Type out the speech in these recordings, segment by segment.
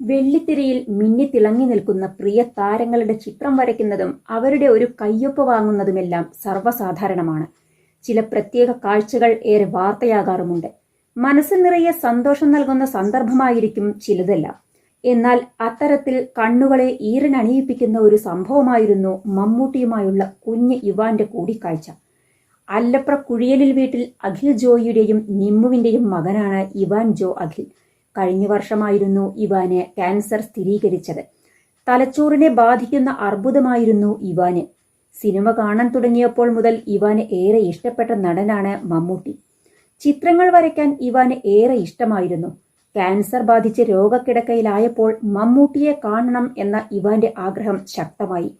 വെള്ളിത്തിരയിൽ മിന്നിത്തിളങ്ങി നിൽക്കുന്ന പ്രിയ താരങ്ങളുടെ ചിത്രം വരയ്ക്കുന്നതും അവരുടെ ഒരു കയ്യൊപ്പ് വാങ്ങുന്നതുമെല്ലാം സർവസാധാരണമാണ്. ചില പ്രത്യേക കാഴ്ചകൾ ഏറെ വാർത്തയാകാറുമുണ്ട്. മനസ്സിൽ നിറയെ സന്തോഷം നൽകുന്ന സന്ദർഭമായിരിക്കും ചിലതെല്ലാം. എന്നാൽ അത്തരത്തിൽ കണ്ണുകളെ ഈറനണിയിപ്പിക്കുന്ന ഒരു സംഭവമായിരുന്നു മമ്മൂട്ടിയുമായുള്ള കുഞ്ഞ് ഇവാന്റെ കൂടിക്കാഴ്ച. അല്ലപ്ര കുഴിയലിൽ വീട്ടിൽ അഖിൽ ജോയിയുടെയും നിമ്മുവിന്റെയും മകനാണ് ഇവാൻ ജോ അഖിൽ. കഴിഞ്ഞ വർഷമായിരുന്നു ഇവാന് ക്യാൻസർ സ്ഥിരീകരിച്ചത്. തലച്ചോറിനെ ബാധിക്കുന്ന അർബുദമായിരുന്നു ഇവാന്. സിനിമ കാണാൻ തുടങ്ങിയപ്പോൾ മുതൽ ഇവാന് ഏറെ ഇഷ്ടപ്പെട്ട നടനാണ് മമ്മൂട്ടി. ചിത്രങ്ങൾ വരയ്ക്കാൻ ഇവാന് ഏറെ ഇഷ്ടമായിരുന്നു. ക്യാൻസർ ബാധിച്ച് രോഗക്കിടക്കയിലായപ്പോൾ മമ്മൂട്ടിയെ കാണണം എന്ന ഇവാന്റെ ആഗ്രഹം ശക്തമായി.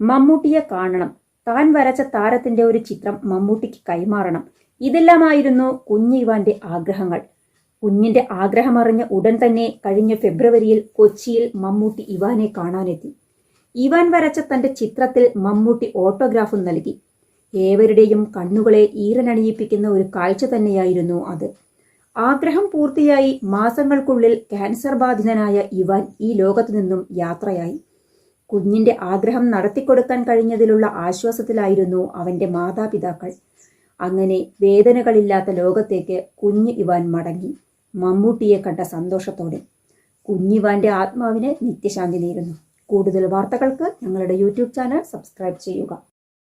മമ്മൂട്ടിയെ കാണണം. താൻ വരച്ച താരത്തിന്റെ ഒരു ചിത്രം മമ്മൂട്ടിക്ക് കൈമാറണം. ഇതെല്ലാമായിരുന്നു കുഞ്ഞ് ഇവാന്റെ ആഗ്രഹങ്ങൾ. കുഞ്ഞിന്റെ ആഗ്രഹമറിഞ്ഞ ഉടൻ തന്നെ കഴിഞ്ഞ ഫെബ്രുവരിയിൽ കൊച്ചിയിൽ മമ്മൂട്ടി ഇവാനെ കാണാനെത്തി. ഇവാൻ വരച്ച തന്റെ ചിത്രത്തിൽ മമ്മൂട്ടി ഓട്ടോഗ്രാഫും നൽകി. ഏവരുടെയും കണ്ണുകളെ ഈറനണിയിപ്പിക്കുന്ന ഒരു കാഴ്ച തന്നെയായിരുന്നു അത്. ആഗ്രഹം പൂർത്തിയായി മാസങ്ങൾക്കുള്ളിൽ ക്യാൻസർ ബാധിതനായ ഇവാൻ ഈ ലോകത്തു നിന്നും യാത്രയായി. കുഞ്ഞിന്റെ ആഗ്രഹം നടത്തിക്കൊടുക്കാൻ കഴിഞ്ഞതിലുള്ള ആശ്വാസത്തിലായിരുന്നു അവന്റെ മാതാപിതാക്കൾ. അങ്ങനെ വേദനകളില്ലാത്ത ലോകത്തേക്ക് കുഞ്ഞ് ഇവാൻ മടങ്ങി. മമ്മൂട്ടിയെ കണ്ട സന്തോഷത്തോടെ കുഞ്ഞിവാന്റെ ആത്മാവിന് നിത്യശാന്തി നേരുന്നു. കൂടുതൽ വാർത്തകൾക്ക് ഞങ്ങളുടെ യൂട്യൂബ് ചാനൽ സബ്സ്ക്രൈബ് ചെയ്യുക.